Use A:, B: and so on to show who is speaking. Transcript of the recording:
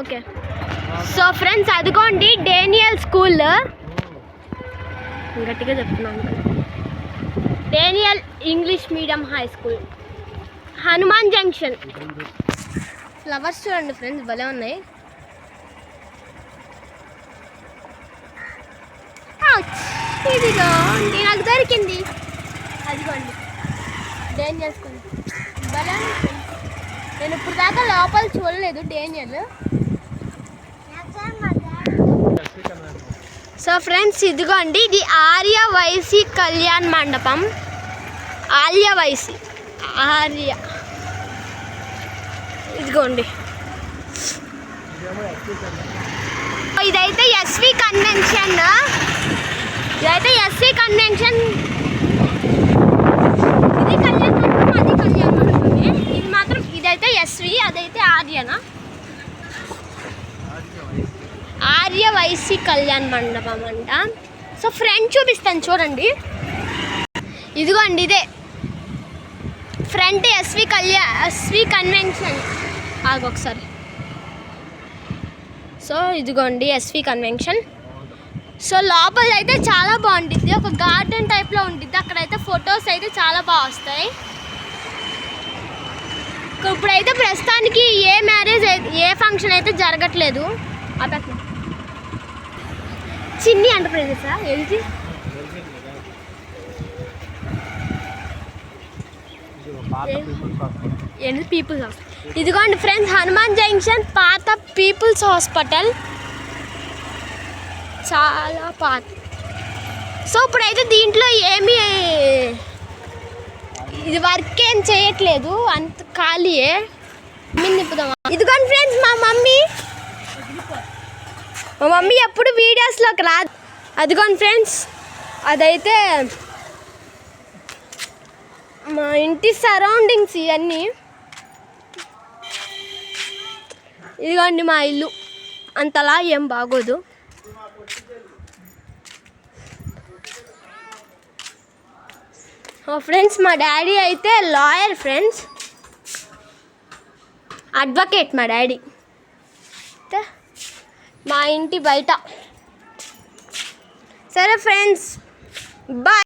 A: Okay. So friends అదిగోండి Daniel school. గట్టిగా చెప్తున్నాను Daniel English medium high school. Hanuman junction. Flowers చూడండి friends భలే ఉన్నాయి. ఇదిగో నాకు దొరికింది. అదిగోండి డేంజర్ స్కూల్. భలే ఉంది నేను ఇప్పుడు దాకా లోపల చూడలేదు డేంజర్ సో ఫ్రెండ్స్ ఇదిగోండి ఇది ఆర్య వైసీ కళ్యాణ్ మండపం. ఆర్య వైసీ. ఆర్య. ఇదిగోండి. ఇదైతే ఎస్వి కన్వెన్షన్ ఇదైతే ఎస్వి కన్వెన్షన్ ఇది కళ్యాణ్ మండపం అది కళ్యాణ్ మండపమే. ఇది మాత్రం ఇదైతే ఎస్వి అదైతే ఆర్యనా? ఆర్య వైసీ కళ్యాణ్ మండపం అంట. సో ఫ్రంట్ చూపిస్తాను చూడండి. ఇదిగోండి ఇదే. ఫ్రంట్ ఎస్వి కళ్యాణ్ ఎస్వి కన్వెన్షన్. ఆగొకసారి ఒకసారి. సో ఇదిగోండి ఎస్వి కన్వెన్షన్. సో లోపల అయితే చాలా బాగుంటుంది. ఒక గార్డెన్ టైప్లో ఉంటుంది అక్కడైతే ఫొటోస్ అయితే చాలా బాగా వస్తాయి. ఇప్పుడైతే ప్రస్తుతానికి ఏ మ్యారేజ్ అయితే ఏ ఫంక్షన్ అయితే జరగట్లేదు. అతను చిన్ని ఎంటర్ప్రైజెసా? ఎల్జీ? ఏంటి పీపుల్స్ హాస్పిటల్? ఇదిగోండి ఫ్రెండ్స్ హనుమాన్ జంక్షన్ పాత పీపుల్స్ హాస్పిటల్. చాలా పాత. సో ఇప్పుడైతే దీంట్లో ఏమీ ఇది వర్క్ ఏం చేయట్లేదు. అంత ఖాళీయే. మమ్మీని ఇదిగోండి ఫ్రెండ్స్ మా మమ్మీ మా మమ్మీ ఎప్పుడు వీడియోస్లోకి రాదు. అదిగోండి ఫ్రెండ్స్ అదైతే మా ఇంటి సరౌండింగ్స్ ఇవన్నీ. ఇదిగోండి మా ఇల్లు. అంతలా ఏం బాగోదు. ఫ్రెండ్స్ మా డాడీ అయితే లాయర్ ఫ్రెండ్స్ అడ్వకేట్ మా డాడీ ఇంటి బయట. సరే ఫ్రెండ్స్ బాయ్.